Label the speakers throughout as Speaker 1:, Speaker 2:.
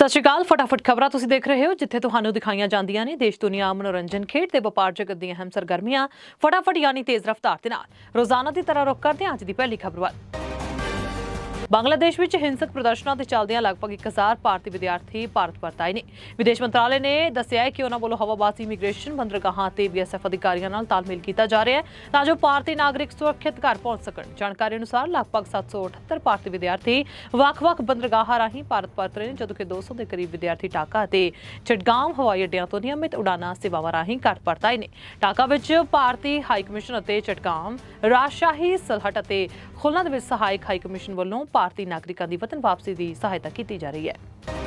Speaker 1: ਸਤਿ ਸ਼੍ਰੀ ਅਕਾਲ, ਫਟਾਫਟ ਖਬਰਾਂ ਤੁਸੀਂ ਦੇਖ ਰਹੇ ਹੋ, ਜਿੱਥੇ ਤੁਹਾਨੂੰ ਦਿਖਾਈਆਂ ਜਾਂਦੀਆਂ ਨੇ ਦੇਸ਼ ਦੁਨੀਆ ਮਨੋਰੰਜਨ ਖੇਡ ਤੇ ਵਪਾਰ ਜਗਤ ਦੀਆਂ ਅਹਿਮ ਸਰਗਰਮੀਆਂ, ਫਟਾਫਟ ਯਾਨੀ ਤੇਜ਼ ਰਫ਼ਤਾਰ ਦੇ ਨਾਲ। ਰੋਜ਼ਾਨਾ ਦੀ ਤਰ੍ਹਾਂ ਰੁਕ ਕਰਦੇ ਹਾਂ, ਅੱਜ ਦੀ ਪਹਿਲੀ ਖਬਰ ਵੱਲ। ਬੰਗਲਾਦੇਸ਼ ਵਿੱਚ ਹਿੰਸਕ ਪ੍ਰਦਰਸ਼ਨਾਂ ਦੇ ਚੱਲਦਿਆਂ ਲਗਭਗ 1000 ਭਾਰਤੀ ਵਿਦਿਆਰਥੀ ਭਾਰਤ ਪਰਤ ਆਏ ਨੇ। ਵਿਦੇਸ਼ ਮੰਤਰਾਲੇ ਨੇ ਦੱਸਿਆ ਹੈ ਕਿ ਉਹਨਾਂ ਵੱਲੋਂ ਹਵਾਬਾਜ਼ੀ, ਇਮੀਗ੍ਰੇਸ਼ਨ ਬੰਦਰਗਾਹਾਂ ਤੇ ਬੀਐਸਐਫ ਅਧਿਕਾਰੀਆਂ ਨਾਲ ਤਾਲਮੇਲ ਕੀਤਾ ਜਾ ਰਿਹਾ ਹੈ ਤਾਂ ਜੋ ਭਾਰਤੀ ਨਾਗਰਿਕ ਸੁਰੱਖਿਅਤ ਘਰ ਪਹੁੰਚ ਸਕਣ। ਜਾਣਕਾਰੀ ਅਨੁਸਾਰ ਲਗਭਗ 778 ਭਾਰਤੀ ਵਿਦਿਆਰਥੀ ਵੱਖ-ਵੱਖ ਬੰਦਰਗਾਹਾਂ ਰਾਹੀਂ ਭਾਰਤ ਪਰਤ ਰਹੇ ਨੇ, ਜਦੋਂ ਕਿ 200 ਦੇ ਕਰੀਬ ਵਿਦਿਆਰਥੀ ਟਾਕਾ ਅਤੇ ਚਟਗਾਮ ਹਵਾਈ ਅੱਡਿਆਂ ਤੋਂ ਨਿਯਮਿਤ ਉਡਾਨਾਂ ਸੇਵਾਵਾਂ ਰਾਹੀਂ ਘਰ ਪਰਤ ਆਏ ਨੇ। ਟਾਕਾ ਵਿੱਚ ਭਾਰਤੀ ਹਾਈ ਕਮਿਸ਼ਨ ਅਤੇ ਚਟਗਾਮ ਰਾਜਸ਼ਾਹੀ ਸਲਹਟ ਅਤੇ ਖੁਲਨਾ ਦੇ ਵਿੱਚ ਸਹਾਇਕ ਹਾਈ ਕਮਿਸ਼ਨ ਵੱਲੋਂ ਭਾਰਤੀ ਨਾਗਰਿਕਾਂ ਦੀ ਵਤਨ ਵਾਪਸੀ ਦੀ ਸਹਾਇਤਾ ਕੀਤੀ ਜਾ ਰਹੀ ਹੈ।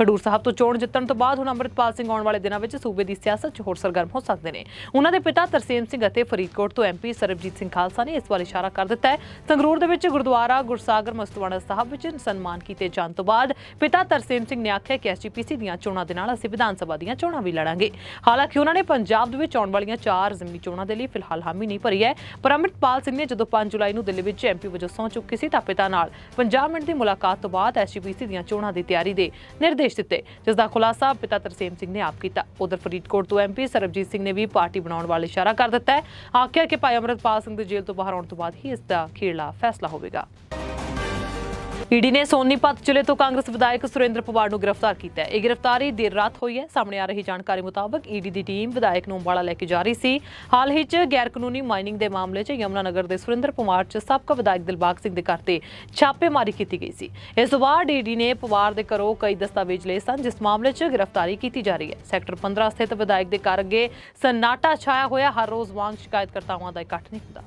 Speaker 1: ਖਡੂਰ ਸਾਹਿਬ ਤੋਂ ਚੋਣ ਜਿੱਤਣ ਤੋਂ ਬਾਅਦ ਹੁਣ ਅੰਮ੍ਰਿਤਪਾਲ ਸਿੰਘ ਆਉਣ ਵਾਲੇ ਦਿਨਾਂ ਵਿੱਚ ਸੂਬੇ ਦੀ ਸਿਆਸਤ 'ਚ ਹੋਰ ਸਰਗਰਮ ਹੋ ਸਕਦੇ ਨੇ। ਉਹਨਾਂ ਦੇ ਪਿਤਾ ਤਰਸੇਮ ਸਿੰਘ ਅਤੇ ਫਰੀਦਕੋਟ ਤੋਂ ਐਮਪੀ ਸਰਬਜੀਤ ਸਿੰਘ ਖਾਲਸਾ ਨੇ ਇਸ ਵੱਲ ਇਸ਼ਾਰਾ ਕਰ ਦਿੱਤਾ ਹੈ। ਸੰਗਰੂਰ ਦੇ ਵਿੱਚ ਗੁਰਦੁਆਰਾ ਗੁਰਸਾਗਰ ਮਸਤਵਾੜਾ ਸਾਹਿਬ ਵਿੱਚ ਸਨਮਾਨ ਕੀਤੇ ਜਾਣ ਤੋਂ ਬਾਅਦ ਪਿਤਾ ਤਰਸੇਮ ਸਿੰਘ ਨੇ ਆਖਿਆ ਕਿ ਐਸਜੀਪੀਸੀ ਦੀਆਂ ਚੋਣਾਂ ਦੇ ਨਾਲ ਅਸੀਂ ਵਿਧਾਨ ਸਭਾ ਦੀਆਂ ਚੋਣਾਂ ਵੀ ਲੜਾਂਗੇ। ਹਾਲਾਂਕਿ ਉਹਨਾਂ ਨੇ ਪੰਜਾਬ ਦੇ ਵਿੱਚ ਆਉਣ ਵਾਲੀਆਂ ਚਾਰ ਜ਼ਿਮਨੀ ਚੋਣਾਂ ਦੇ ਲਈ ਫਿਲਹਾਲ ਹਾਮੀ ਨਹੀਂ ਭਰੀ ਹੈ। ਪਰ ਅੰਮ੍ਰਿਤਪਾਲ ਸਿੰਘ ਨੇ ਜਦੋਂ 5 ਜੁਲਾਈ ਨੂੰ ਦਿੱਲੀ ਵਿੱਚ ਐਮਪੀ ਵਜੋਂ ਸਹੁੰ ਚੁੱਕੀ ਸੀ ਤਾਂ ਪਿਤਾ ਨਾਲ 50 ਮਿੰਟ ਦੀ ਮੁਲਾਕਾਤ ਤੋਂ ਬਾਅਦ ਐਸਜੀਪੀਸੀ ਦੀਆਂ ਚੋਣਾਂ ਦੀ ਤਿਆਰੀ ਦੇ ਨਿਰਦੇਸ਼ ਦਿੱਤੇ, ਜਿਸ ਦਾ ਖੁਲਾਸਾ ਪਿਤਾ ਤਰਸੇਮ ਸਿੰਘ ਨੇ ਆਪ ਕੀਤਾ। ਉਧਰ ਫਰੀਦਕੋਟ ਤੋਂ ਐਮਪੀ ਸਰਬਜੀਤ ਸਿੰਘ ਨੇ ਵੀ ਪਾਰਟੀ ਬਣਾਉਣ ਵਾਲੇ ਇਸ਼ਾਰਾ ਕਰ ਦਿੱਤਾ ਹੈ। ਆਖਿਆ ਕਿ ਭਾਈ ਅੰਮ੍ਰਿਤਪਾਲ ਸਿੰਘ ਦੇ ਜੇਲ੍ਹ ਤੋਂ ਬਾਹਰ ਆਉਣ ਤੋਂ ਬਾਅਦ ਹੀ ਇਸ ਦਾ ਅਖੀਰਲਾ ਫੈਸਲਾ ਹੋਵੇਗਾ। ਈਡੀ ਨੇ ਸੋਨੀਪਤ ਜ਼ਿਲ੍ਹੇ ਤੋਂ ਕਾਂਗਰਸ ਵਿਧਾਇਕ ਸੁਰਿੰਦਰ ਪਵਾਰ ਨੂੰ ਗ੍ਰਿਫਤਾਰ ਕੀਤਾ ਹੈ। ਇਹ ਗ੍ਰਿਫਤਾਰੀ ਦੇਰ ਰਾਤ ਹੋਈ ਹੈ। ਸਾਹਮਣੇ ਆ ਰਹੀ ਜਾਣਕਾਰੀ ਮੁਤਾਬਕ ਈਡੀ ਦੀ ਟੀਮ ਵਿਧਾਇਕ ਨੂੰ ਅੰਬਾਲਾ ਲੈ ਕੇ ਜਾ ਰਹੀ ਸੀ। ਹਾਲ ਹੀ 'ਚ ਗੈਰ ਕਾਨੂੰਨੀ ਮਾਈਨਿੰਗ ਦੇ ਮਾਮਲੇ 'ਚ ਯਮਨਾ ਨਗਰ ਦੇ ਸੁਰਿੰਦਰ ਪਵਾਰ 'ਚ ਸਾਬਕਾ ਵਿਧਾਇਕ ਦਿਲਬਾਗ ਸਿੰਘ ਦੇ ਘਰ ਤੇ ਛਾਪੇਮਾਰੀ ਕੀਤੀ ਗਈ ਸੀ। ਇਸ ਤੋਂ ਬਾਅਦ ਈਡੀ ਨੇ ਪਵਾਰ ਦੇ ਘਰੋਂ ਕਈ ਦਸਤਾਵੇਜ਼ ਲਏ ਸਨ, ਜਿਸ ਮਾਮਲੇ 'ਚ ਗ੍ਰਿਫਤਾਰੀ ਕੀਤੀ ਜਾ ਰਹੀ ਹੈ। ਸੈਕਟਰ 15 ਸਥਿਤ ਵਿਧਾਇਕ ਦੇ ਘਰ ਅੱਗੇ ਸਨਾਟਾ ਛਾਇਆ ਹੋਇਆ, ਹਰ ਰੋਜ਼ ਵਾਂਗ ਸ਼ਿਕਾਇਤਕਰਤਾਵਾਂ ਦਾ ਇਕੱਠ ਨਹੀਂ ਹੁੰਦਾ।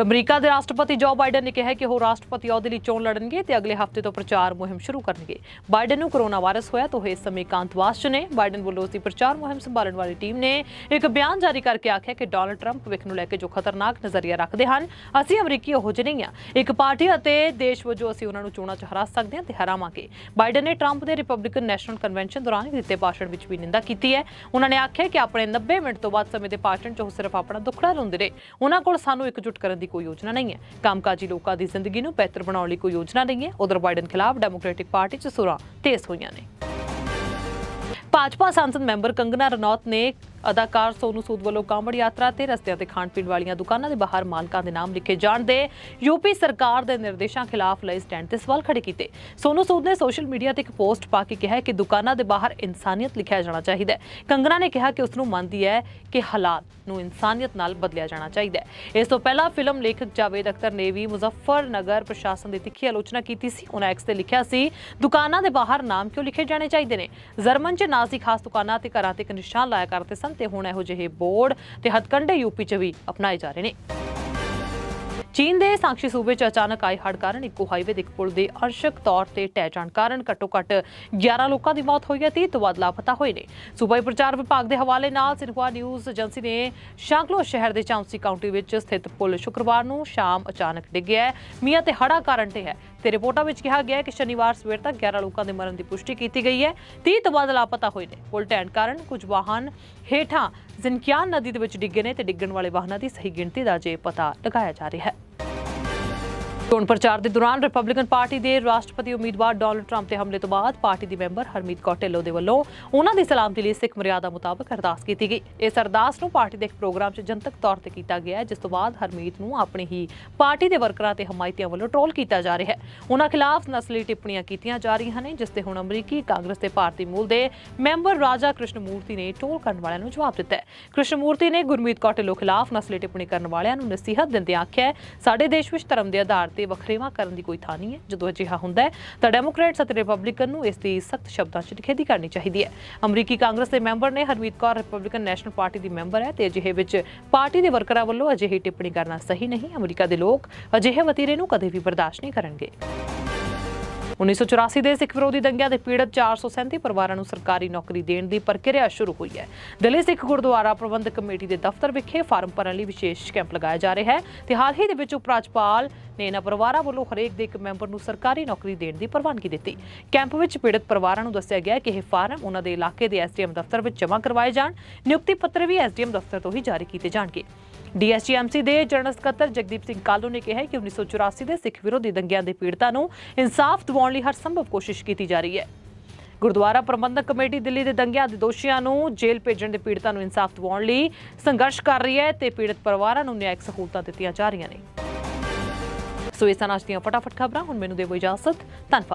Speaker 1: ਅਮਰੀਕਾ ਦੇ ਰਾਸ਼ਟਰਪਤੀ ਜੋ ਬਾਈਡਨ ਨੇ ਕਿਹਾ ਕਿ ਉਹ ਰਾਸ਼ਟਰਪਤੀ ਅਹੁਦੇ ਲਈ ਚੋਣ ਲੜਨਗੇ ਤੇ ਅਗਲੇ ਹਫ਼ਤੇ ਤੋਂ ਪ੍ਰਚਾਰ ਮੁਹਿੰਮ ਸ਼ੁਰੂ ਕਰਨਗੇ। ਬਾਈਡਨ ਨੂੰ ਕੋਰੋਨਾ ਵਾਇਰਸ ਹੋਇਆ ਤਾਂ ਉਹ ਇਸ ਸਮੇਂ ਕਾਂਤਵਾਸ 'ਚ ਨੇ। ਬਾਈਡਨ ਵੱਲੋਂ ਉਸਦੀ ਪ੍ਰਚਾਰ ਮੁਹਿੰਮ ਸੰਭਾਲਣ ਵਾਲੀ ਟੀਮ ਨੇ ਇੱਕ ਬਿਆਨ ਜਾਰੀ ਕਰਕੇ ਆਖਿਆ ਕਿ ਡੋਨਲਡ ਟਰੰਪ ਭਵਿੱਖ ਨੂੰ ਲੈ ਕੇ ਜੋ ਖਤਰਨਾਕ ਨਜ਼ਰੀਆ ਰੱਖਦੇ ਹਨ, ਅਸੀਂ ਅਮਰੀਕੀ ਉਹ ਜਿਹੇ ਨਹੀਂ ਆ। ਇੱਕ ਪਾਰਟੀ ਅਤੇ ਦੇਸ਼ ਵਜੋਂ ਅਸੀਂ ਉਹਨਾਂ ਨੂੰ ਚੋਣਾਂ 'ਚ ਹਰਾ ਸਕਦੇ ਹਾਂ ਤੇ ਹਰਾਵਾਂਗੇ। ਬਾਈਡਨ ਨੇ ਟਰੰਪ ਦੇ ਰਿਪਬਲਿਕਨ ਨੈਸ਼ਨਲ ਕਨਵੈਨਸ਼ਨ ਦੌਰਾਨ ਦਿੱਤੇ ਭਾਸ਼ਣ ਵਿੱਚ ਵੀ ਨਿੰਦਾ ਕੀਤੀ ਹੈ। ਉਹਨਾਂ ਨੇ ਆਖਿਆ ਕਿ ਆਪਣੇ 90 ਮਿੰਟ ਤੋਂ ਬਾਅਦ ਸਮੇਂ ਦੇ ਭਾਸ਼ਣ 'ਚ ਉਹ ਸਿਰਫ ਆਪਣਾ ਦੁੱਖੜਾ ਰੋਂਦੇ ਨੇ। ਉਹਨਾਂ ਕੋਲ ਸਾਨੂੰ ਇਕਜੁੱਟ ਕਰਨ ਦੀ ਕੋਈ ਯੋਜਨਾ ਨਹੀਂ ਹੈ। ਕੰਮਕਾਜੀ ਲੋਕਾਂ ਦੀ ਜ਼ਿੰਦਗੀ ਨੂੰ ਬਿਹਤਰ ਬਣਾਉਣ ਲਈ ਕੋਈ ਯੋਜਨਾ ਨਹੀਂ ਹੈ। ਉਧਰ ਬਾਈਡਨ ਖਿਲਾਫ ਡੈਮੋਕ੍ਰੈਟਿਕ ਪਾਰਟੀ 'ਚ ਸੁਰਾਂ ਤੇਜ਼ ਹੋਈਆਂ ਨੇ। ਭਾਜਪਾ ਸੰਸਦ ਮੈਂਬਰ ਕੰਗਨਾ ਰਣੌਤ ਨੇ ਅਦਾਕਾਰ ਸੋਨੂ ਸੂਦ ਵੱਲੋਂ ਕਾਂਵੜ ਯਾਤਰਾ ਤੇ ਰਸਤਿਆਂ ਤੇ ਖਾਣ ਪੀਣ ਵਾਲੀਆਂ ਦੁਕਾਨਾਂ ਦੇ ਬਾਹਰ ਮਾਲਕਾਂ ਦੇ ਨਾਮ ਲਿਖੇ ਜਾਣ ਦੇ ਯੂਪੀ ਸਰਕਾਰ ਦੇ ਨਿਰਦੇਸ਼ਾਂ ਖਿਲਾਫ ਲਏ ਸਟੈਂਡ ਤੇ ਸਵਾਲ ਖੜੇ ਕੀਤੇ। ਸੋਨੂ ਸੂਦ ਨੇ ਸੋਸ਼ਲ ਮੀਡੀਆ ਤੇ ਇੱਕ ਪੋਸਟ ਪਾ ਕੇ ਕਿਹਾ ਕਿ ਦੁਕਾਨਾਂ ਦੇ ਬਾਹਰ ਇਨਸਾਨੀਅਤ ਲਿਖਿਆ ਜਾਣਾ ਚਾਹੀਦਾ ਹੈ। ਕੰਗਨਾ ਨੇ ਕਿਹਾ ਕਿ ਉਸ ਨੂੰ ਮੰਨਦੀ ਹੈ ਕਿ ਹਾਲਾਤ ਨੂੰ ਇਨਸਾਨੀਅਤ ਨਾਲ ਬਦਲਿਆ ਜਾਣਾ ਚਾਹੀਦਾ ਹੈ। ਇਸ ਤੋਂ ਪਹਿਲਾਂ ਫਿਲਮ ਲੇਖਕ ਜਾਵੇਦ ਅਖਤਰ ਨੇ ਵੀ ਮੁਜ਼ੱਫਰਨਗਰ ਪ੍ਰਸ਼ਾਸਨ ਦੀ ਤਿੱਖੀ ਆਲੋਚਨਾ ਕੀਤੀ ਸੀ। ਉਹਨਾਂ ਐਕਸ ਤੇ ਲਿਖਿਆ ਸੀ, ਦੁਕਾਨਾਂ ਦੇ ਬਾਹਰ ਨਾਮ ਕਿਉਂ ਲਿਖੇ ਜਾਣੇ ਚਾਹੀਦੇ ਨੇ? ਜਰਮਨ 'ਚ ਨਾਜ਼ੀ ਖਾਸ ਦੁਕਾਨਾਂ ਤੇ ਘਰਾਂ ਤੇ ਇੱਕ ਨਿਸ਼ਾਨ ਲਾਇਆ ਕਰਦੇ ਸਨ ਤੇ ਹੁਣ ਇਹੋ ਜਿਹੇ ਬੋਰਡ ਤੇ ਹੱਥਕੰਡੇ ਯੂਪੀ 'ਚ ਵੀ ਅਪਣਾਏ ਜਾ ਰਹੇ ਨੇ। ਚੀਨ ਦੇ ਸਾਂਕਸ਼ੀ ਸੂਬੇ 'ਚ ਅਚਾਨਕ ਆਏ ਹੜ੍ਹ ਕਾਰਨ ਇੱਕੋ ਹਾਈਵੇ ਦੇ ਇੱਕ ਪੁਲ ਦੇ ਅੰਸ਼ਕ ਤੌਰ ਤੇ ਢਹਿ ਜਾਣ ਕਾਰਨ ਘੱਟੋ-ਘੱਟ 11 ਲੋਕਾਂ ਦੀ ਮੌਤ ਹੋਈ ਹੈ ਤੇ ਤੋਂ ਬਾਅਦ ਲਾਪਤਾ ਹੋਏ ਨੇ। ਸੂਬਾਈ ਪ੍ਰਚਾਰ ਵਿਭਾਗ ਦੇ ਹਵਾਲੇ ਨਾਲ ਸਿਨਹੂਆ ਨਿਊਜ਼ ਏਜੰਸੀ ਨੇ ਸ਼ਾਂਕਲੋ ਸ਼ਹਿਰ ਦੇ ਚਾਂਸੀ ਕਾਉਂਟੀ ਵਿੱਚ ਸਥਿਤ ਪੁਲ ਸ਼ੁੱਕਰਵਾਰ ਨੂੰ ਸ਼ਾਮ ਅਚਾਨਕ ਡਿੱਗਿਆ ਮੀਆਂ ਤੇ ਹੜ੍ਹਾਂ ਕਾਰਨ ਤੇ ਹੈ ਤੇ ਰਿਪੋਰਟਾਂ ਵਿੱਚ ਕਿਹਾ ਗਿਆ ਹੈ ਕਿ ਸ਼ਨੀਵਾਰ ਸਵੇਰ ਤੱਕ 11 ਲੋਕਾਂ ਦੇ ਮਰਨ ਦੀ ਪੁਸ਼ਟੀ ਕੀਤੀ ਗਈ ਹੈ। 30 ਤੋਂ ਬਾਅਦ ਲਾਪਤਾ ਹੋਏ ਨੇ। ਪੁਲ ਢਹਿਣ ਕਾਰਨ ਕੁਝ ਵਾਹਨ ਹੇਠਾਂ ਜ਼ਿਨਕਿਆਨ ਨਦੀ ਦੇ ਵਿੱਚ ਡਿੱਗੇ ਨੇ ਤੇ ਡਿੱਗਣ ਵਾਲੇ ਵਾਹਨਾਂ ਦੀ ਸਹੀ ਗਿਣਤੀ ਦਾ ਜੇ ਪਤਾ ਲਗਾਇਆ ਜਾ ਰਿਹਾ ਹੈ। ਚੋਣ ਪ੍ਰਚਾਰ ਦੇ ਦੌਰਾਨ ਰਿਪਬਲਿਕਨ ਪਾਰਟੀ ਦੇ ਰਾਸ਼ਟਰਪਤੀ ਉਮੀਦਵਾਰ ਡੋਨਲਡ ਟਰੰਪ ਦੇ ਹਮਲੇ ਤੋਂ ਬਾਅਦ ਪਾਰਟੀ ਦੀ ਮੈਂਬਰ ਹਰਮੀਤ ਕੌਰ ਢਿੱਲੋਂ ਦੇ ਵੱਲੋਂ ਉਹਨਾਂ ਦੀ ਸਲਾਮਤੀ ਲਈ ਸਿੱਖ ਮਰਿਆਦਾ ਮੁਤਾਬਕ ਅਰਦਾਸ ਕੀਤੀ ਗਈ। ਇਸ ਅਰਦਾਸ ਨੂੰ ਪਾਰਟੀ ਦੇ ਇੱਕ ਪ੍ਰੋਗਰਾਮ 'ਚ ਜਨਤਕ ਤੌਰ ਤੇ ਕੀਤਾ ਗਿਆ ਜਿਸ ਤੋਂ ਬਾਅਦ ਹਰਮੀਤ ਨੂੰ ਆਪਣੀ ਹੀ ਪਾਰਟੀ ਦੇ ਵਰਕਰਾਂ ਤੇ ਹਮਾਇਤੀਆਂ ਵੱਲੋਂ ਟ੍ਰੋਲ ਕੀਤਾ ਜਾ ਰਿਹਾ ਹੈ। ਉਹਨਾਂ ਖਿਲਾਫ ਨਸਲੀ ਟਿੱਪਣੀਆਂ ਕੀਤੀਆਂ ਜਾ ਰਹੀਆਂ ਨੇ, ਜਿਸ ਤੇ ਹੁਣ ਅਮਰੀਕੀ ਕਾਂਗਰਸ ਦੇ ਭਾਰਤੀ ਮੂਲ ਦੇ ਮੈਂਬਰ ਰਾਜਾ ਕ੍ਰਿਸ਼ਨ ਮੂਰਤੀ ਨੇ ਟ੍ਰੋਲ ਕਰਨ ਵਾਲਿਆਂ ਨੂੰ ਜਵਾਬ ਦਿੱਤਾ ਹੈ। ਕ੍ਰਿਸ਼ਨ ਮੂਰਤੀ ਨੇ ਗੁਰਮੀਤ ਕੌਰ ਢਿੱਲੋਂ ਖਿਲਾਫ ਨਸਲੀ ਟਿੱਪਣੀ ਕਰਨ ਵਾਲਿਆਂ ਨੂੰ ਨਸੀਹਤ ਦਿੰਦਿਆਂ ਆਖਿਆ ਸਾਡੇ ਦੇਸ਼ ਵਿੱਚ ਧਰਮ ਦੇ ਆਧਾਰ ਤੇ ਵੱਖਰੇਵਾਂ ਕਰਨ ਦੀ ਕੋਈ ਥਾਂ ਨਹੀਂ ਹੈ। ਜਦੋਂ ਅਜਿਹਾ ਹੁੰਦਾ ਹੈ, ਤਾਂ ਡੈਮੋਕ੍ਰੇਟਸ ਅਤੇ ਰਿਪਬਲਿਕਨ ਨੂੰ ਇਸ ਦੀ ਸਖਤ ਸ਼ਬਦਾਂ 'ਚ ਨਿਖੇਧੀ ਕਰਨੀ ਚਾਹੀਦੀ ਹੈ। ਅਮਰੀਕੀ ਕਾਂਗਰਸ ਦੇ ਮੈਂਬਰ ਨੇ Harmeet Kaur Republican National Party ਦੀ ਮੈਂਬਰ ਹੈ ਤੇ ਅਜਿਹੇ ਵਿੱਚ ਪਾਰਟੀ ਦੇ ਵਰਕਰਾਂ ਵੱਲੋਂ ਅਜਿਹੀ ਟਿੱਪਣੀ ਕਰਨਾ ਸਹੀ ਨਹੀਂ। ਅਮਰੀਕਾ ਦੇ ਲੋਕ ਅਜਿਹੇ ਵਤੀਰੇ ਨੂੰ ਕਦੇ ਵੀ ਬਰਦਾਸ਼ਤ ਨਹੀਂ ਕਰਨਗੇ। 1984 ਦੇ ਸਿੱਖ ਵਿਰੋਧੀ ਦੰਗਿਆਂ ਦੇ ਪੀੜਤ 437 ਪਰਿਵਾਰਾਂ ਨੂੰ ਸਰਕਾਰੀ ਨੌਕਰੀ ਦੇਣ ਦੀ ਪ੍ਰਕਿਰਿਆ ਸ਼ੁਰੂ ਹੋਈ ਹੈ। ਦਿੱਲੀ ਸਿੱਖ ਗੁਰਦੁਆਰਾ ਪ੍ਰਬੰਧਕ ਕਮੇਟੀ ਦੇ ਦਫ਼ਤਰ ਵਿਖੇ ਫਾਰਮ ਭਰਨ ਲਈ ਵਿਸ਼ੇਸ਼ ਕੈਂਪ ਲਗਾਇਆ ਜਾ ਰਿਹਾ ਹੈ ਤੇ ਹਾਲ ਹੀ ਦੇ ਵਿੱਚ ਉਪ ਰਾਜਪਾਲ ਨੇ ਇਹਨਾਂ ਪਰਿਵਾਰਾਂ ਵੱਲੋਂ ਹਰੇਕ ਦੇ ਇੱਕ ਮੈਂਬਰ ਨੂੰ ਸਰਕਾਰੀ ਨੌਕਰੀ ਦੇਣ ਦੀ ਪ੍ਰਵਾਨਗੀ ਦਿੱਤੀ। ਕੈਂਪ ਵਿੱਚ ਪੀੜਤ ਪਰਿਵਾਰਾਂ ਨੂੰ ਦੱਸਿਆ ਗਿਆ ਕਿ ਇਹ ਫਾਰਮ ਉਹਨਾਂ ਦੇ ਇਲਾਕੇ ਦੇ ਐਸਡੀਐਮ ਦਫ਼ਤਰ ਵਿੱਚ ਜਮ੍ਹਾਂ ਕਰਵਾਏ ਜਾਣ। ਨਿਯੁਕਤੀ ਪੱਤਰ ਵੀ ਐਸਡੀਐਮ ਦਫ਼ਤਰ ਤੋਂ ਹੀ ਜਾਰੀ ਕੀਤੇ ਜਾਣਗੇ। ਡੀਐਸਜੀਐਮਸੀ ਦੇ ਜਨਰਲ ਸਕੱਤਰ ਜਗਦੀਪ ਸਿੰਘ ਕਾਲੂ ਨੇ ਕਿਹਾ ਹੈ ਕਿ 1984 ਦੇ ਸਿੱਖ ਵਿਰੋਧੀ ਦੰਗਿਆਂ ਦੇ ਪੀੜਤਾਂ ਨੂੰ ਇਨਸਾਫ ਦਿਵਾਉਣ ਲਈ ਹਰ ਸੰਭਵ ਕੋਸ਼ਿਸ਼ ਕੀਤੀ ਜਾ ਰਹੀ ਹੈ। ਗੁਰਦੁਆਰਾ ਪ੍ਰਬੰਧਕ ਕਮੇਟੀ ਦਿੱਲੀ ਦੇ ਦੰਗਿਆਂ ਦੇ ਦੋਸ਼ੀਆਂ ਨੂੰ ਜੇਲ੍ਹ ਭੇਜਣ ਦੇ ਪੀੜਤਾਂ ਨੂੰ ਇਨਸਾਫ ਦਿਵਾਉਣ ਲਈ ਸੰਘਰਸ਼ ਕਰ ਰਹੀ ਹੈ ਤੇ ਪੀੜਤ ਪਰਿਵਾਰਾਂ ਨੂੰ ਨਿਆਇਕ ਸਹੂਲਤਾਂ ਦਿੱਤੀਆਂ ਜਾ ਰਹੀਆਂ ਨੇ। ਸੋ ਇਹ ਸਨ ਦੀਆਂ ਫਟਾਫਟ ਖਬਰਾਂ, ਹੁਣ ਮੈਨੂੰ ਦੇਵੋ ਇਜਾਜ਼ਤ। ਧੰਨਵਾਦ।